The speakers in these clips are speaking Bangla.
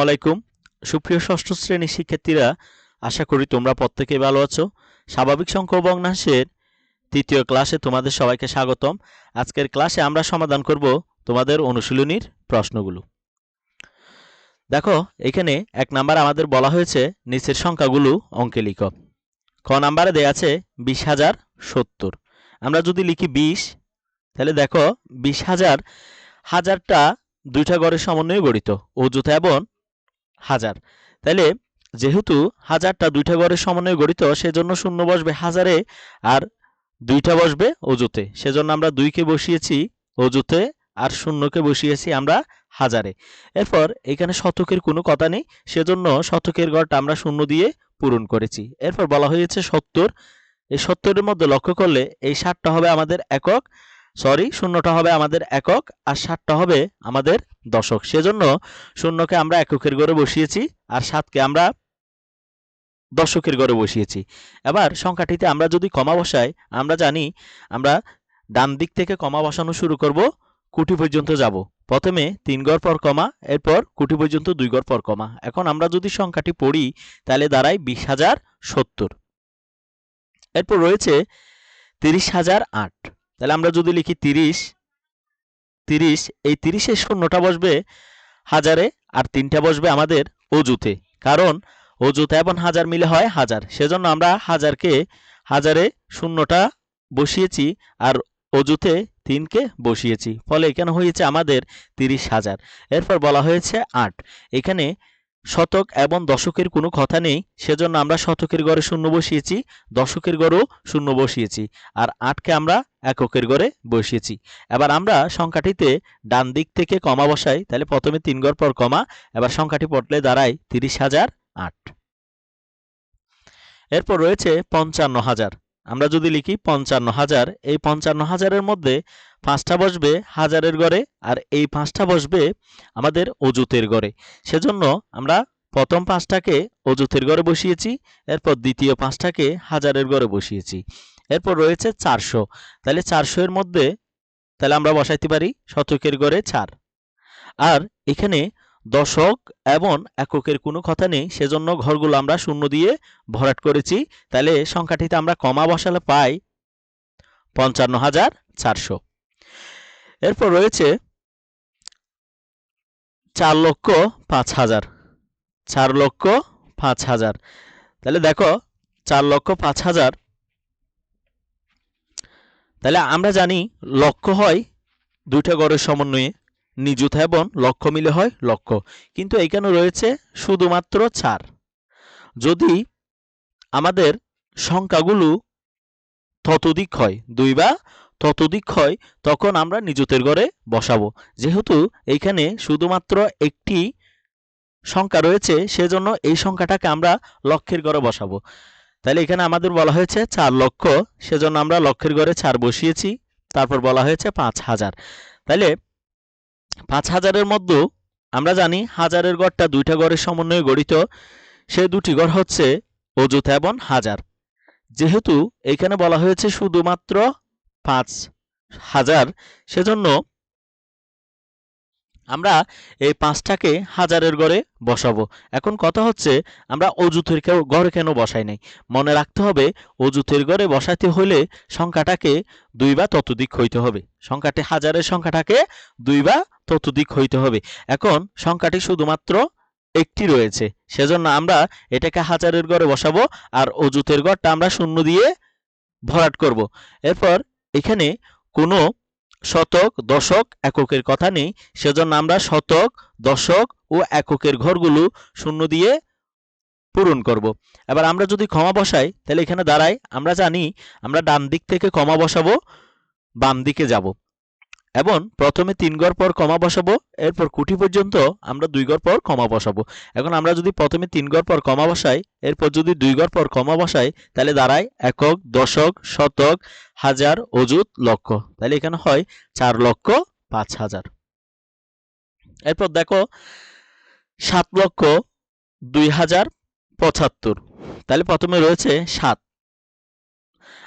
আলাইকুম সুপ্রিয় ষষ্ঠ শ্রেণির শিক্ষার্থীরা, আশা করি তোমরা প্রত্যেকেই ভালো আছো। স্বাভাবিক সংখ্যা ও ভগ্নাংশের তৃতীয় ক্লাসে তোমাদের সবাইকে স্বাগতম। আজকের ক্লাসে আমরা সমাধান করব তোমাদের অনুশীলনীর প্রশ্নগুলো। দেখো, এখানে এক নাম্বার আমাদের বলা হয়েছে, নিচের সংখ্যাগুলো অঙ্কে লিখো ক নাম্বারে দেয়া আছে, বিশ হাজার সত্তর। আমরা যদি লিখি বিশ, তাহলে দেখো, বিশ হাজার, হাজারটা দুইটা গড়ের সমন্বয়ে গঠিত। অযুথা এবং হাজার। তাহলে যেহেতু হাজারটা দুইটা গড়ের সমন্বয়ে গঠিত, সেজন্য শূন্য বসবে হাজারে আর দুইটা বসবে অজুতে সেজন্য আমরা দুইকে বসিয়েছি অজুতে আর শূন্যকে বসিয়েছি আমরা হাজারে। এরপর এখানে শতকের কোনো কথা নেই, সেজন্য শতকের গড়টা আমরা শূন্য দিয়ে পূরণ করেছি। এরপর বলা হয়েছে সত্তর। এই সত্তরের মধ্যে লক্ষ্য করলে এই ষাটটা হবে আমাদের একক। সরি, শূন্যটা হবে আমাদের একক আর সাতটা হবে আমাদের দশক। সেজন্য শূন্যকে আমরা এককের ঘরে বসিয়েছি আর সাতকে আমরা দশকের ঘরে বসিয়েছি। এবার সংখ্যাটিতে আমরা যদি কমা বসাই, আমরা জানি আমরা ডান দিক থেকে কমা বসানো শুরু করব, কুটি পর্যন্ত যাব। প্রথমে তিন গড় পর কমা, এরপর কুটি পর্যন্ত দুই গড় পর কমা। এখন আমরা যদি সংখ্যাটি পড়ি, তাহলে দাঁড়ায় বিশ হাজার সত্তর। এরপর রয়েছে তিরিশ হাজার আট। তাহলে আমরা যদি লিখি তিরিশ তিরিশ, এই তিরিশের শূন্যটা বসবে হাজারে আর তিনটা বসবে আমাদের অজুতে কারণ অজুতে এবং হাজার মিলে হয় হাজার। সেজন্য আমরা হাজারকে, হাজারে শূন্যটা বসিয়েছি আর অজুতে তিনকে বসিয়েছি। ফলে এখানে হয়েছে আমাদের তিরিশ হাজার। এরপর বলা হয়েছে আট। এখানে শতক এবং দশকের কোনো কথা নেই, সেজন্য আমরা শতকের গড়ে শূন্য বসিয়েছি, দশকের গড়েও শূন্য বসিয়েছি, আর আটকে আমরা এককের গড়ে বসিয়েছি। এবার আমরা সংখ্যাটিতে ডান দিক থেকে কমা বসাই, তাহলে প্রথমে তিন গড় পর কমা, এবার সংখ্যাটি পটলে দাঁড়ায় তিরিশ হাজার আট। এরপর রয়েছে পঞ্চান্ন হাজার। আমরা যদি লিখি পঞ্চান্ন হাজার এই পঞ্চান্ন হাজারের মধ্যে পাঁচটা বসবে হাজারের গড়ে আর এই পাঁচটা বসবে আমাদের অজুতের গড়ে। সেজন্য আমরা প্রথম পাঁচটাকে অজুতের গড়ে বসিয়েছি, এরপর দ্বিতীয় পাঁচটাকে হাজারের গড়ে বসিয়েছি। এরপর রয়েছে চারশো। তাহলে চারশো এর মধ্যে তাহলে আমরা বসাইতে পারি শতকের গড়ে চার। আর এখানে দশক এবং এককের কোনো কথা নেই, সেজন্য ঘরগুলো আমরা শূন্য দিয়ে ভরাট করেছি। তাহলে সংখ্যাটিতে আমরা কমা বসালে পাই পঞ্চান্ন হাজার চারশো। এরপর রয়েছে চার লক্ষ পাঁচ হাজার। চার লক্ষ পাঁচ হাজার। তাহলে দেখো, চার লক্ষ পাঁচ হাজার। তাহলে আমরা জানি লক্ষ হয় দুইটা গড়ের সমন্বয়ে। নিযুত এবং লক্ষ মিলে হয় লক্ষ। কিন্তু এখানে রয়েছে? শুধুমাত্র ছাড় যদি আমাদের সংখ্যাগুলো ততোধিক হয়, দুই বা ততোধিক হয়, তখন আমরা নিযুতের ঘরে বসাবো। যেহেতু এইখানে শুধুমাত্র একটি সংখ্যা রয়েছে, সেজন্য এই সংখ্যাটাকে আমরা লক্ষের ঘরে বসাবো। তাহলে এখানে আমাদের বলা হয়েছে চার লক্ষ, সেজন্য আমরা লক্ষের ঘরে চার বসিয়েছি। তারপর বলা হয়েছে পাঁচ হাজার। তাহলে পাঁচ হাজারের মধ্যে আমরা জানি হাজারের গড়টা দুইটা গড়ের সমন্বয়ে গঠিত। সে দুটি গড় হচ্ছে অযুত এবং হাজার। যেহেতু এখানে বলা হয়েছে শুধুমাত্র পাঁচ হাজার সেজন্য আমরা এই পাঁচটাকে হাজারের গড়ে বসাবো। এখন কথা হচ্ছে, আমরা অজুথের গড়ে কেন বসাই নাই? মনে রাখতে হবে অজুথের গড়ে বসাতে হলে সংখ্যাটাকে দুই বা ততোধিক হইতে হবে। সংখ্যাটি হাজারের সংখ্যাটাকে দুই বা ততোধিক হইতে হবে। এখন সংখ্যাটি শুধুমাত্র একটি রয়েছে, সেজন্য আমরা এটাকে হাজারের গড়ে বসাবো আর অজুতের গড়টা আমরা শূন্য দিয়ে ভরাট করব। এরপর এখানে কোনো শতক, দশক, এককের কথা নেই। সেজন্য আমরা শতক, দশক ও এককের ঘরগুলো শূন্য দিয়ে পূরণ করব। এবার আমরা যদি ক্ষমা বসাই, তাহলে এখানে দাঁড়াই। আমরা জানি আমরা ডান দিক থেকে ক্ষমা বসাবো বাম দিকে যাব। এবং প্রথমে তিন গড় পর কমা বসাবো, এরপর কুটি পর্যন্ত আমরা দুই গড় পর কমা বসাবো। এখন আমরা যদি প্রথমে তিন গড় পর কমা বসাই, এরপর যদি দুই গড় পর কমা বসাই, তাহলে দাঁড়ায় একক, দশক, শতক, হাজার, অযুত, লক্ষ। তাহলে এখানে হয় চার লক্ষ পাঁচ হাজার। এরপর দেখো, সাত লক্ষ দুই হাজার পঁচাত্তর। তাহলে প্রথমে রয়েছে সাত।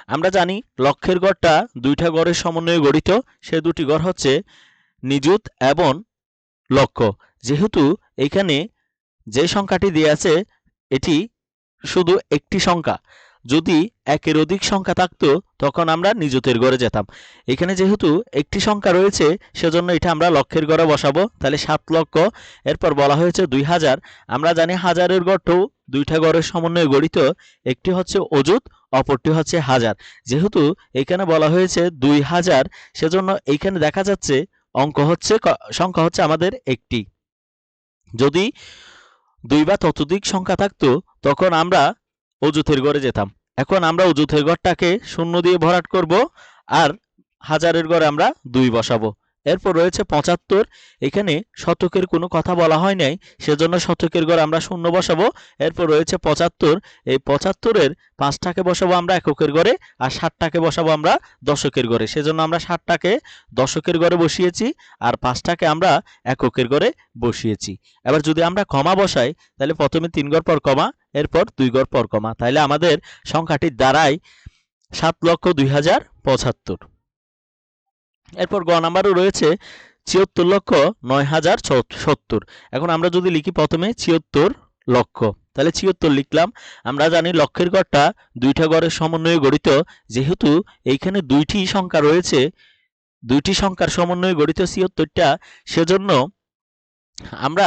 আমরা জানি লক্ষের গড়টা দুইটা গড়ের সমন্বয়ে গঠিত। সে দুটি গড় হচ্ছে নিযুত এবং লক্ষ যেহেতু এখানে যে সংখ্যাটি দিয়ে আছে, এটি শুধু একটি সংখ্যা। যদি একের অধিক সংখ্যা থাকতো, তখন আমরা নিজতের গড়ে যেতাম। এখানে যেহেতু একটি সংখ্যা রয়েছে, সেজন্য এটা আমরা লক্ষের গড়ে বসাবো। তাহলে সাত লক্ষ, এরপর বলা হয়েছে দুই হাজার। আমরা জানি হাজারের গড়টাও দুইটা গড়ের সমন্বয়ে গঠিত। একটি হচ্ছে অযুত, অপরটি হচ্ছে হাজার। যেহেতু এখানে বলা হয়েছে দুই হাজার, সেজন্য এইখানে দেখা যাচ্ছে অঙ্ক হচ্ছে সংখ্যা হচ্ছে আমাদের একটি। যদি দুই বা ততোধিক সংখ্যা থাকতো, তখন আমরা অজুথের গড়ে যেতাম। এখন আমরা অজুথের গড়টাকে শূন্য দিয়ে ভরাট করব আর হাজারের গড়ে আমরা দুই বসাবো। এরপর রয়েছে পঁচাত্তর। এখানে শতকের কোনো কথা বলা হয় নাই, সেজন্য শতকের ঘর আমরা শূন্য বসাবো। এরপর রয়েছে পঁচাত্তর। এই পঁচাত্তরের পাঁচটাকে বসাবো আমরা এককের ঘরে আর ষাটটাকে বসাবো আমরা দশকের ঘরে সেজন্য আমরা ষাটটাকে দশকের ঘরে বসিয়েছি, আর পাঁচটাকে আমরা এককের ঘরে বসিয়েছি। এবার যদি আমরা কমা বসাই, তাহলে প্রথমে তিন ঘর পর কমা, এরপর দুই ঘর পর কমা। তাহলে আমাদের সংখ্যাটি দাঁড়ায় সাত লক্ষ দুই হাজার পঁচাত্তর। এরপর গ নাম্বারও রয়েছে ছিয়াত্তর লক্ষ নয় হাজার সত্তর। এখন আমরা যদি লিখি প্রথমে ছিয়াত্তর লক্ষ, তাহলে ছিয়াত্তর লিখলাম। আমরা জানি লক্ষের গড়টা দুইটা গড়ের সমন্বয়ে গঠিত যেহেতু এইখানে দুইটি সংখ্যা রয়েছে, দুইটি সংখ্যার সমন্বয়ে গঠিত ছিয়াত্তরটা, সেজন্য আমরা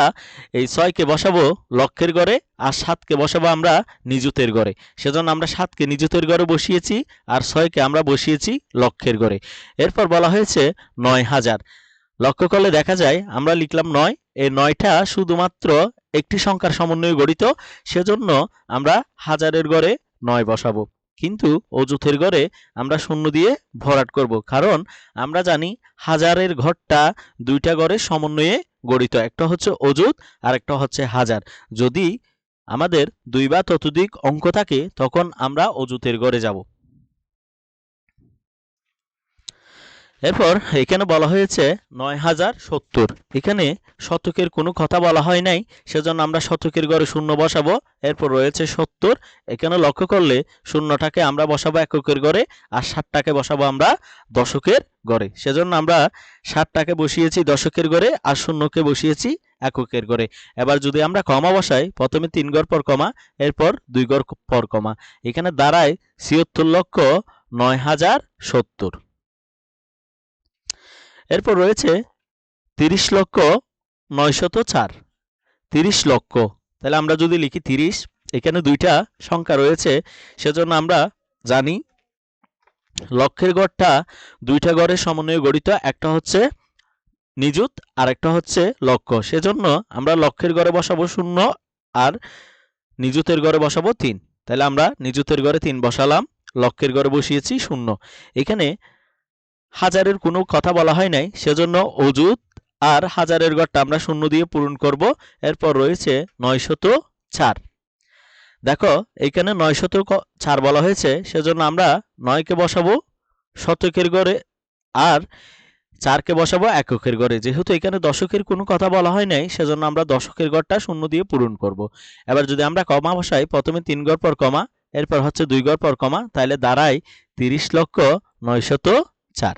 এই ছয়কে বসাবো লক্ষের গড়ে, আর সাতকে বসাবো আমরা নিযুতের গড়ে। সেজন্য আমরা সাতকে নিযুতের গড়ে বসিয়েছি, আর ছয়কে আমরা বসিয়েছি লক্ষের গড়ে। এরপর বলা হয়েছে নয় হাজার। লক্ষ্য করলে দেখা যায়, আমরা লিখলাম নয়। এই নয়টা শুধুমাত্র একটি সংখ্যার সমন্বয়ে গঠিত, সেজন্য আমরা হাজারের গড়ে নয় বসাবো। কিন্তু অযুথের ঘরে আমরা শূন্য দিয়ে ভরাট করব, কারণ আমরা জানি হাজারের ঘরটা দুইটা ঘরের সমন্বয়ে গঠিত। একটা হচ্ছে অযুত আর একটা হচ্ছে হাজার। যদি আমাদের দুই বা ততোধিক অঙ্ক থাকে, তখন আমরা অযুতের গড়ে যাব। এরপর এখানে বলা হয়েছে নয় হাজার সত্তর। এখানে শতকের কোনো কথা বলা হয় নাই, সেজন্য আমরা শতকের ঘরে শূন্য বসাবো। এরপর রয়েছে সত্তর। এখানে লক্ষ্য করলে শূন্যটাকে আমরা বসাবো এককের ঘরে আর ষাটটাকে বসাবো আমরা দশকের ঘরে সেজন্য আমরা ষাটটাকে বসিয়েছি দশকের ঘরে আর শূন্যকে বসিয়েছি এককের ঘরে এবার যদি আমরা কমা বসাই, প্রথমে তিন ঘর পর কমা, এরপর দুই ঘর পর কমা। এখানে দাঁড়ায় ছিয়ত্তর লক্ষ নয় হাজার সত্তর। এরপর রয়েছে তিরিশ লক্ষ নয়শত চার। তিরিশ লক্ষ। তাহলে আমরা যদি লিখি তিরিশ, এখানে দুইটা সংখ্যা রয়েছে, সেজন্য আমরা জানি লক্ষের গড়টা দুইটা গড়ের সমন্বয়ে গঠিত, একটা হচ্ছে নিযুত আর একটা হচ্ছে লক্ষ সেজন্য আমরা লক্ষের গড়ে বসাবো শূন্য আর নিযুতের গড়ে বসাবো তিন। তাহলে আমরা নিযুতের গড়ে তিন বসালাম লক্ষের গড়ে বসিয়েছি শূন্য। এখানে হাজারের কোনো কথা বলা হয় নাই, সেজন্য অজুত আর হাজারের গড়টা আমরা শূন্য দিয়ে পূরণ করব। এরপর রয়েছে নয়শত চার। দেখো, এখানে নয়শত চার বলা হয়েছে, সেজন্য আমরা নয়কে বসাবো শতকের গড়ে আর চারকে বসাবো এককের গড়ে। যেহেতু এখানে দশকের কোনো কথা বলা হয় নাই, সেজন্য আমরা দশকের গড়টা শূন্য দিয়ে পূরণ করব। এবার যদি আমরা কমা বসাই, প্রথমে তিন গড় পর কমা, এরপর হচ্ছে দুই গড় পর কমা তাহলে দাঁড়ায় তিরিশ লক্ষ নয়শত চার।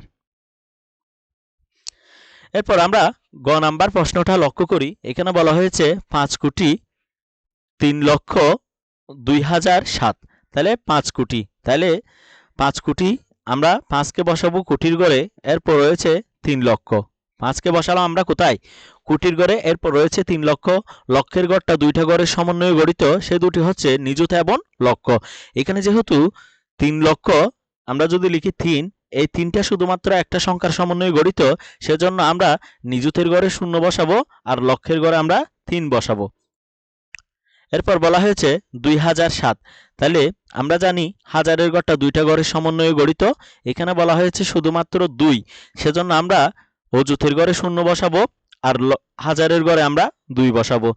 এরপর আমরা গ নাম্বার প্রশ্নটা লক্ষ্য করি। এখানে বলা হয়েছে পাঁচ কোটি তিন লক্ষ দুই হাজার সাত। তাহলে পাঁচ কোটি। তাহলে পাঁচ কোটি আমরা পাঁচকে বসাবো কোটির গড়ে, এরপর রয়েছে তিন লক্ষ। পাঁচকে বসালাম আমরা কোথায়? কোটির গড়ে, এরপর রয়েছে তিন লক্ষ। লক্ষের গড়টা দুইটা গড়ের সমন্বয়ে গঠিত, সে দুটি হচ্ছে নিযুত এবং লক্ষ এখানে যেহেতু তিন লক্ষ, আমরা যদি লিখি তিন এই তিনটা শুধুমাত্র একটা সংখ্যার সমন্বয়ে গঠিত, সেজন্য আমরা নিযুতের ঘরে শূন্য বসাবো আর লক্ষের ঘরে আমরা তিন বসাবো। এরপর বলা হয়েছে দুই হাজার সাত। তাহলে আমরা জানি হাজারের ঘরটা দুইটা ঘরের সমন্বয়ে গঠিত। এখানে বলা হয়েছে শুধুমাত্র দুই। সেজন্য আমরা অযুথের ঘরে শূন্য বসাবো আর হাজারের ঘরে আমরা দুই বসাবো।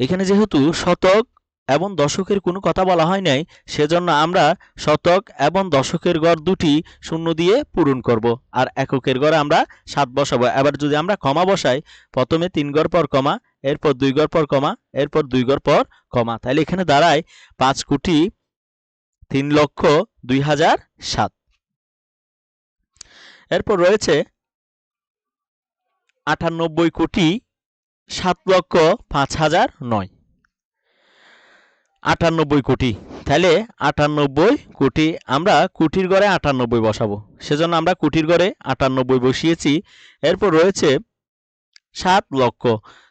এখানে যেহেতু শতক এবং দশকের কোনো কথা বলা হয় নাই, সেজন্য আমরা শতক এবং দশকের গড় দুটি শূন্য দিয়ে পূরণ করব। আর এককের গড়ে আমরা সাত বসাবো। এবার যদি আমরা কমা বসাই, প্রথমে তিন গড় পর কমা এরপর দুই গড় পর কমা এরপর দুই গড় পর কমা তাহলে এখানে দাঁড়ায় পাঁচ কোটি তিন লক্ষ দুই হাজার সাত। এরপর রয়েছে আটানব্বই কোটি সাত লক্ষ পাঁচ হাজার নয়। আটানব্বই কোটি। তাহলে আটানব্বই কোটি আমরা কুটির গড়ে আটানব্বই বসাবো। সেজন্য আমরা কুটির গড়ে আটানব্বই বসিয়েছি। এরপর রয়েছে সাত লক্ষ।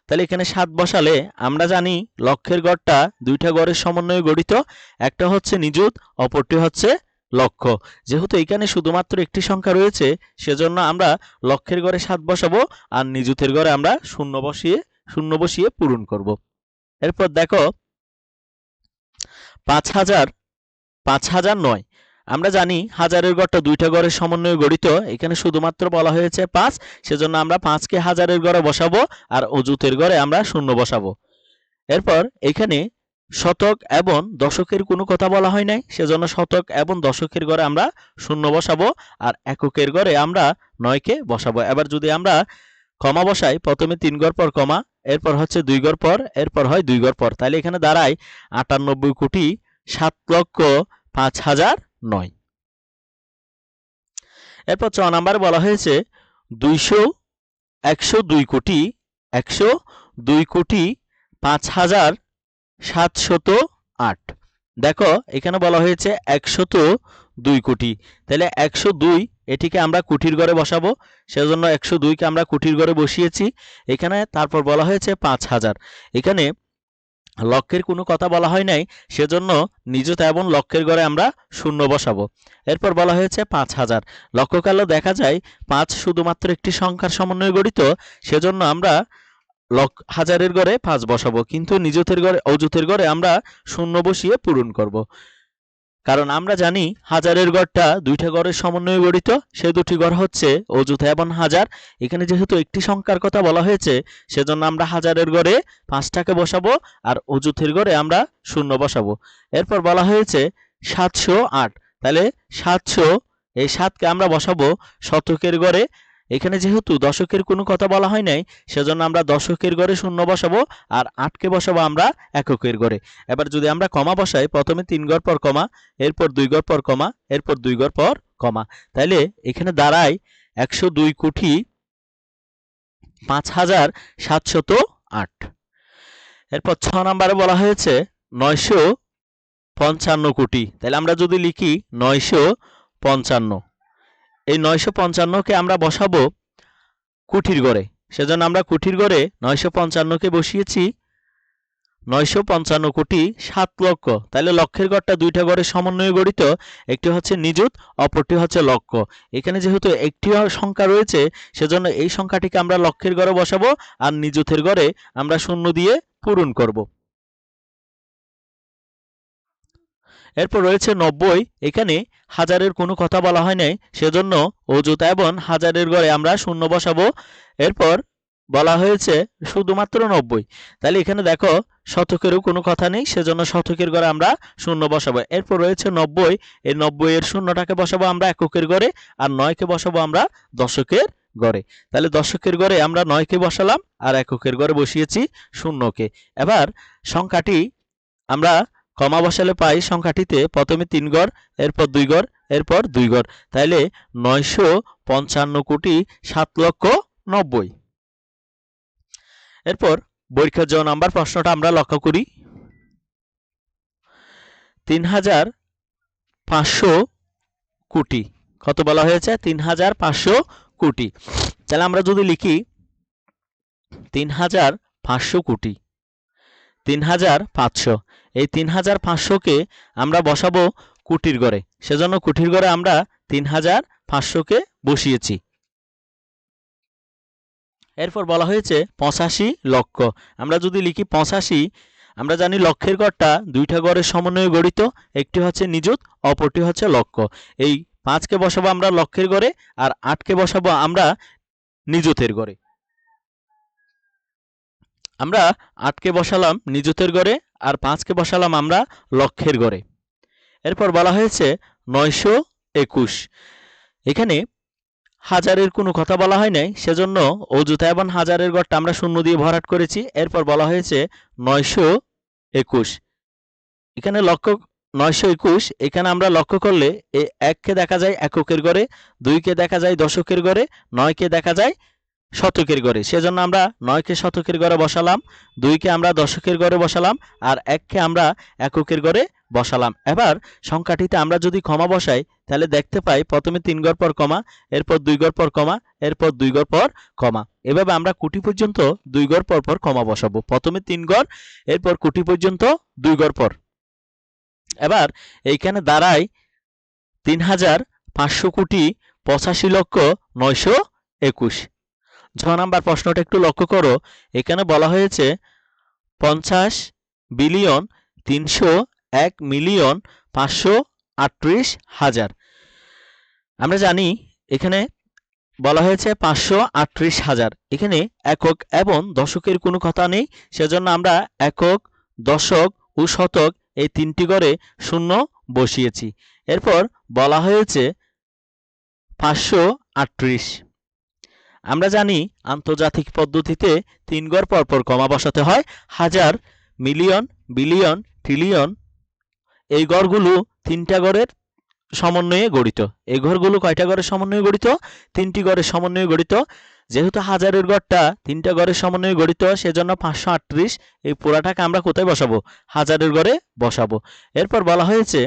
তাহলে এখানে সাত বসালে আমরা জানি লক্ষের গড়টা দুইটা গড়ের সমন্বয়ে গঠিত। একটা হচ্ছে নিযুত, অপরটি হচ্ছে লক্ষ যেহেতু এখানে শুধুমাত্র একটি সংখ্যা রয়েছে, সেজন্য আমরা লক্ষের গড়ে সাত বসাবো আর নিযুতের গড়ে আমরা শূন্য বসিয়ে শূন্য বসিয়ে পূরণ করব। এরপর দেখো পাঁচ হাজার পাঁচ হাজার নয়। আমরা জানি হাজারের গড়টা দুইটা গড়ের সমন্বয়ে গঠিত। এখানে শুধুমাত্র বলা হয়েছে পাঁচ, সেজন্য আমরা পাঁচকে হাজারের গড়ে বসাবো আর অজুতের গড়ে আমরা শূন্য বসাবো। এরপর এখানে শতক এবং দশকের কোনো কথা বলা হয় নাই, সেজন্য শতক এবং দশকের গড়ে আমরা শূন্য বসাবো আর এককের গড়ে আমরা নয়কে বসাবো। এবার যদি আমরা কমা বসাই, প্রথমে তিন গড় পর কমা এরপর হচ্ছে দুই গড় পর, এরপর হয় দুই গড় পর। তাহলে এখানে দাঁড়ায় আটানব্বই কোটি সাত লক্ষ পাঁচ হাজার নয়। এরপর ছ নাম্বার বলা হয়েছে দুইশো একশো দুই কোটি একশো দুই কোটি পাঁচ হাজার সাতশত আট। দেখো, এখানে বলা হয়েছে একশত দুই কোটি। তাহলে একশো দুই এটিকে আমরা কুঠির ঘরে বসাবো, সেজন্য একশো দুইকে আমরা কুটির ঘরে বসিয়েছি। এখানে তারপর বলা হয়েছে পাঁচ হাজার। এখানে লক্ষের কোনো কথা বলা হয় নাই, সেজন্য নিজত এবং লক্ষের ঘরে আমরা শূন্য বসাবো। এরপর বলা হয়েছে পাঁচ হাজার। লক্ষ্য করলেও দেখা যায়, পাঁচ শুধুমাত্র একটি সংখ্যার সমন্বয়ে গঠিত, সেজন্য আমরা লক্ষ হাজারের ঘরে পাঁচ বসাবো। কিন্তু নিজতের ঘরে অযুতের ঘরে আমরা শূন্য বসিয়ে পূরণ করব। কারণ আমরা জানি হাজারের গড়টা দুইটা গড়ের সমন্বয়ে গঠিত, সে দুটি গড় হচ্ছে অযুত এবং হাজার। এখানে যেহেতু একটি সংখ্যার কথা বলা হয়েছে, সেজন্য আমরা হাজারের গড়ে পাঁচটাকে বসাবো আর অযুথের গড়ে আমরা শূন্য বসাবো। এরপর বলা হয়েছে সাতশো আট। তাহলে সাতশো, এই সাতকে আমরা বসাবো শতকের গড়ে এখানে যেহেতু দশকের কোনো কথা বলা হয় নাই, সেজন্য আমরা দশকের ঘরে শূন্য বসাবো আর আটকে বসাবো আমরা এককের ঘরে এবার যদি আমরা কমা বসাই, প্রথমে তিন ঘর পর কমা, এরপর দুই ঘর পর কমা, এরপর দুই ঘর পর কমা। তাইলে এখানে দাঁড়ায় একশো দুই কোটি পাঁচ হাজার সাতশত আট। এরপর ছ নম্বরে বলা হয়েছে নয়শো পঞ্চান্ন কোটি। তাহলে আমরা যদি লিখি নয়শো পঞ্চান্ন। এই নয়শো পঞ্চান্নকে আমরা বসাবো কুঠির গড়ে। সেজন্য আমরা কুঠির গড়ে নয়শো পঞ্চান্নকে বসিয়েছি। নয়শো পঞ্চান্ন কোটি সাত লক্ষ। তাহলে লক্ষের গড়টা দুইটা গড়ের সমন্বয়ে গঠিত। একটি হচ্ছে নিযুত, অপরটি হচ্ছে লক্ষ। এখানে যেহেতু একটি সংখ্যা রয়েছে, সেজন্য এই সংখ্যাটিকে আমরা লক্ষের গড়ে বসাবো আর নিযুতের গড়ে আমরা শূন্য দিয়ে পূরণ করব। এরপর রয়েছে নব্বই। এখানে হাজারের কোনো কথা বলা হয় নাই। সেজন্য অযুত এবং হাজারের গড়ে আমরা শূন্য বসাবো। এরপর বলা হয়েছে শুধুমাত্র নব্বই। তাহলে এখানে দেখো শতকেরও কোনো কথা নেই। সেজন্য শতকের গড়ে আমরা শূন্য বসাবো। এরপর রয়েছে নব্বই। এই নব্বই এর শূন্যটাকে বসাবো আমরা এককের গড়ে আর নয়কে বসাবো আমরা দশকের গড়ে। তাহলে দশকের গড়ে আমরা নয়কে বসালাম আর এককের গড়ে বসিয়েছি শূন্যকে। এবার সংখ্যাটি আমরা কমা বসালে পাই সংখ্যাটিতে প্রথমে তিন গড়, এরপর দুই গড়, এরপর দুই গড়। তাইলে নয়শো পঞ্চান্ন কোটি সাত লক্ষ নব্বই। এরপর পরীক্ষার জ নাম্বার প্রশ্নটা আমরা লক্ষ্য করি। তিন হাজার পাঁচশো কোটি। কত বলা হয়েছে? তিন হাজার পাঁচশো কোটি। তাহলে আমরা যদি লিখি, তিন হাজার পাঁচশো কোটি, তিন হাজার পাঁচশো। এই তিন হাজার পাঁচশোকে আমরা বসাবো কুটির ঘরে। সেজন্য কুটির ঘরে আমরা তিন হাজার পাঁচশোকে বসিয়েছি। এরপর বলা হয়েছে পঁচাশি লক্ষ। আমরা যদি লিখি পঁচাশি, আমরা জানি লক্ষের গড়টা দুইটা গড়ের সমন্বয়ে গঠিত, একটি হচ্ছে নিযুত, অপরটি হচ্ছে লক্ষ এই পাঁচকে বসাবো আমরা লক্ষের গড়ে আর আটকে বসাবো আমরা নিযুতের গড়ে আমরা আটকে বসালাম নিযুতের গড়ে আর পাঁচকে বসালাম আমরা লক্ষের গড়ে। এরপর বলা হয়েছে নয়শো একুশ। এখানে হাজারের কোনো কথা বলা হয় নাই, সেজন্য অযুতা এবং হাজারের গড়টা আমরা শূন্য দিয়ে ভরাট করেছি। এরপর বলা হয়েছে নয়শো একুশ। এখানে লক্ষ্য, নয়শো একুশ, এখানে আমরা লক্ষ্য করলে এককে দেখা যায় এককের গড়ে, দুইকে দেখা যায় দশকের গড়ে, নয়কে দেখা যায় শতকের ঘরে সেজন্য আমরা নয়কে শতকের ঘরে বসালাম, দুইকে আমরা দশকের ঘরে বসালাম, আর এককে আমরা এককের ঘরে বসালাম। এবার সংখ্যাটিতে আমরা যদি কমা বসাই, তাহলে দেখতে পাই প্রথমে তিন ঘর পর কমা, এরপর দুই ঘর পর কমা, এরপর দুই ঘর পর কমা। এভাবে আমরা কোটি পর্যন্ত দুই ঘর পর পর কমা বসাবো। প্রথমে তিন ঘর এরপর কোটি পর্যন্ত দুই ঘর পর। এবার এইখানে দাঁড়ায় তিন হাজার পাঁচশো কোটি পঁচাশি লক্ষ নয়শো একুশ। ছ নাম্বার প্রশ্নটা একটু লক্ষ্য করো। এখানে বলা হয়েছে পঞ্চাশ বিলিয়ন তিনশো এক মিলিয়ন পাঁচশো আটত্রিশ হাজার। আমরা জানি এখানে বলা হয়েছে পাঁচশো আটত্রিশ হাজার। এখানে একক এবং দশকের কোনো কথা নেই, সেজন্য আমরা একক, দশক ও শতক এই তিনটি করে শূন্য বসিয়েছি। এরপর বলা হয়েছে পাঁচশো আটত্রিশ। আমরা জানি আন্তর্জাতিক পদ্ধতিতে তিন গড় পরপর কমা বসাতে হয়, হাজার, মিলিয়ন, বিলিয়ন, ট্রিলিয়ন। এই গড়গুলো তিনটা গড়ের সমন্বয়ে গঠিত এই ঘরগুলো কয়টা গড়ের সমন্বয়ে গঠিত তিনটি গড়ের সমন্বয়ে গঠিত যেহেতু হাজারের গড়টা তিনটা গড়ের সমন্বয়ে গঠিত সেজন্য পাঁচশো আটত্রিশ এই পোড়াটাকে আমরা কোথায় বসাবো? হাজারের গড়ে বসাবো। এরপর বলা হয়েছে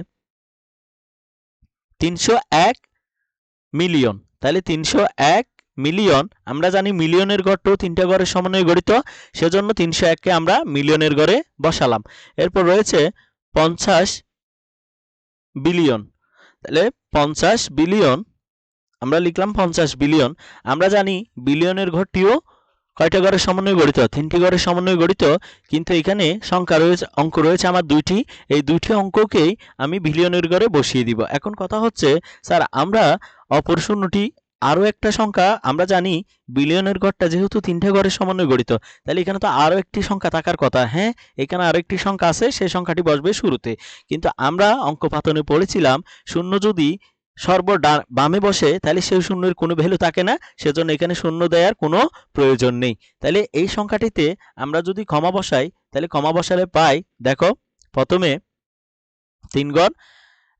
তিনশো এক মিলিয়ন। তাহলে তিনশো এক মিলিয়ন, আমরা জানি মিলিয়নের গড়টাও তিনটা গড়ের সমন্বয়ে গঠিত, সেজন্য তিনশো এককে আমরা মিলিয়নের গড়ে বসালাম। এরপর রয়েছে পঞ্চাশ বিলিয়ন। তাহলে পঞ্চাশ বিলিয়ন, আমরা লিখলাম পঞ্চাশ বিলিয়ন। আমরা জানি বিলিয়নের ঘরটিও কয়টা ঘরের সমন্বয়ে গঠিত? তিনটি ঘরের সমন্বয়ে গঠিত, কিন্তু এখানে সংখ্যা রয়েছে, অঙ্ক রয়েছে আমার দুইটি। এই দুইটি অঙ্ককেই আমি বিলিয়নের ঘরে বসিয়ে দিব। এখন কথা হচ্ছে, স্যার, আমরা অপর শূন্যটি আরও একটা সংখ্যা আমরা জানি বিলিয়নের ঘরটা যেহেতু তিনটে ঘরের সমন্বয়ে গঠিত, তাহলে এখানে তো আরও একটি সংখ্যা থাকার কথা। হ্যাঁ এখানে আরও একটি সংখ্যা আছে, সেই সংখ্যাটি বসবে শুরুতে। কিন্তু আমরা অঙ্ক পাতনে পড়েছিলাম, শূন্য যদি সর্ব বামে বসে, তাহলে সেই শূন্যের কোনো ভ্যালু থাকে না, সেজন্য এখানে শূন্য দেওয়ার কোনো প্রয়োজন নেই। তাহলে এই সংখ্যাটিতে আমরা যদি ক্ষমা বসাই, তাহলে ক্ষমা বসালে পাই, দেখো, প্রথমে তিন গড়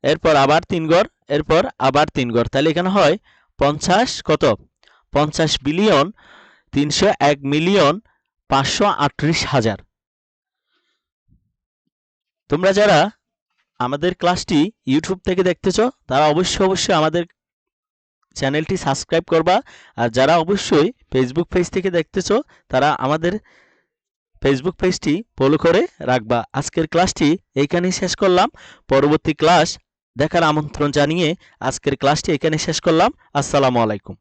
এরপর আবার তিন গড় এরপর আবার তিন গড় তাহলে এখানে হয় পঞ্চাশ, কত? পঞ্চাশ বিলিয়ন তিনশো এক মিলিয়ন পাঁচশো আটত্রিশ হাজার। তোমরা যারা আমাদের ক্লাসটি ইউটিউব থেকে দেখতেছো, তারা অবশ্যই অবশ্যই আমাদের চ্যানেলটি সাবস্ক্রাইব করবা। আর যারা অবশ্যই ফেসবুক পেজ থেকে দেখতেছো, তারা আমাদের ফেসবুক পেজটি ফলো করে রাখবা। আজকের ক্লাসটি এইখানেই শেষ করলাম। পরবর্তী ক্লাস দেখার আমন্ত্রণ জানিয়ে আজকের ক্লাসটি এখানে শেষ করলাম। আসসালামু আলাইকুম।